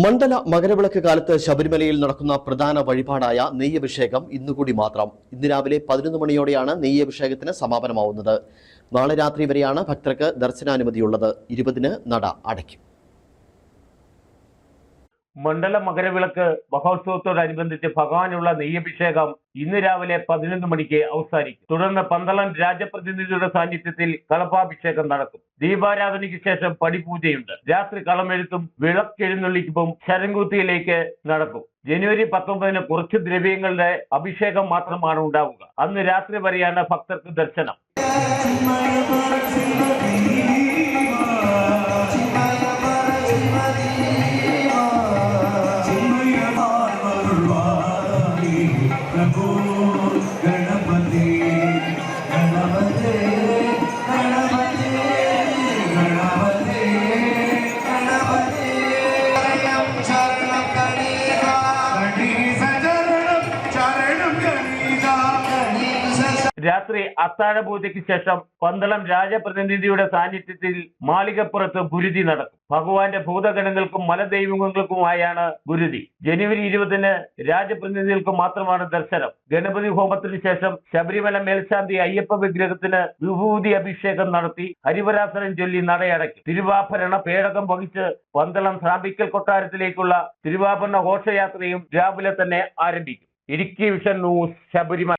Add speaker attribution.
Speaker 1: മണ്ഡല മകരവിളക്ക് കാലത്ത് ശബരിമലയിൽ നടക്കുന്ന പ്രധാന വഴിപാടായ നെയ്യഭിഷേകം ഇന്നുകൂടി മാത്രം. ഇന്ന് രാവിലെ പതിനൊന്ന് മണിയോടെയാണ് നെയ്യഭിഷേകത്തിന് സമാപനമാവുന്നത്. നാളെ രാത്രി വരെയാണ് ഭക്തർക്ക് ദർശനാനുമതിയുള്ളത്. ഇരുപതിന് നട അടയ്ക്കും.
Speaker 2: മണ്ഡല മകരവിളക്ക് മഹോത്സവത്തോടനുബന്ധിച്ച് ഭഗവാനുള്ള നെയ്യഭിഷേകം ഇന്ന് രാവിലെ പതിനൊന്ന് മണിക്ക് അവസാനിക്കും. തുടർന്ന് പന്തളം രാജപ്രതിനിധിയുടെ സാന്നിധ്യത്തിൽ കളഭാഭിഷേകം നടക്കും. ദീപാരാധനയ്ക്ക് ശേഷം പടിപൂജയുണ്ട്. രാത്രി കളമെഴുത്തും വിളക്കെഴുന്നള്ളിക്കുമ്പം ശരംകുത്തിയിലേക്ക് നടക്കും. ജനുവരി പത്തൊമ്പതിന് കുറച്ച് ദ്രവ്യങ്ങളുടെ അഭിഷേകം മാത്രമാണ് ഉണ്ടാവുക. അന്ന് രാത്രി വരെയാണ് ഭക്തർക്ക് ദർശനം.
Speaker 3: Nagul
Speaker 2: രാത്രി അത്താഴ പൂജയ്ക്ക് ശേഷം പന്തളം രാജപ്രതിനിധിയുടെ സാന്നിധ്യത്തിൽ മാളികപ്പുറത്ത് ഗുരുതി നടക്കും. ഭഗവാന്റെ ഭൂതഗണങ്ങൾക്കും മലദൈവങ്ങൾക്കുമായാണ് ഗുരുതി. ജനുവരി ഇരുപതിന് രാജപ്രതിനിധികൾക്ക് മാത്രമാണ് ദർശനം. ഗണപതി ഹോമത്തിന് ശേഷം ശബരിമല മേൽശാന്തി അയ്യപ്പ വിഗ്രഹത്തിന് വിഭൂതി അഭിഷേകം നടത്തി ഹരിവരാസനം ചൊല്ലി നടയടയ്ക്കും. തിരുവാഭരണ പേടകം വഹിച്ച് പന്തളം സാമ്പിക്കൽ കൊട്ടാരത്തിലേക്കുള്ള തിരുവാഭരണ ഘോഷയാത്രയും രാവിലെ തന്നെ ആരംഭിക്കും. Idukki Vision News Sabarimala.